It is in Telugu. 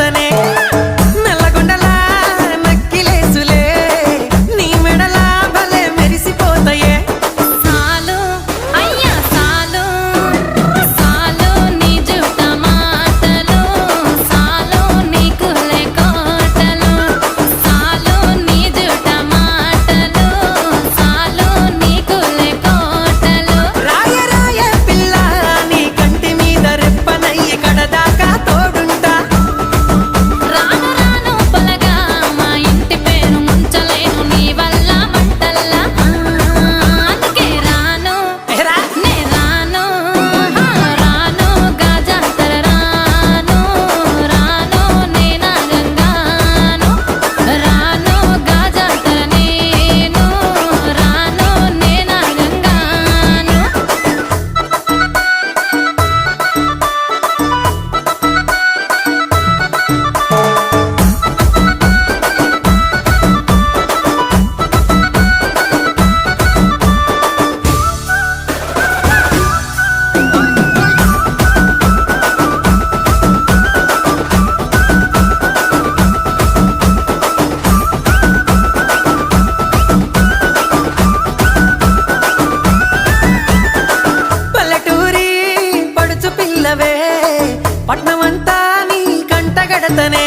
கந்தனே పట్నమంతా నీ కంటగడతనే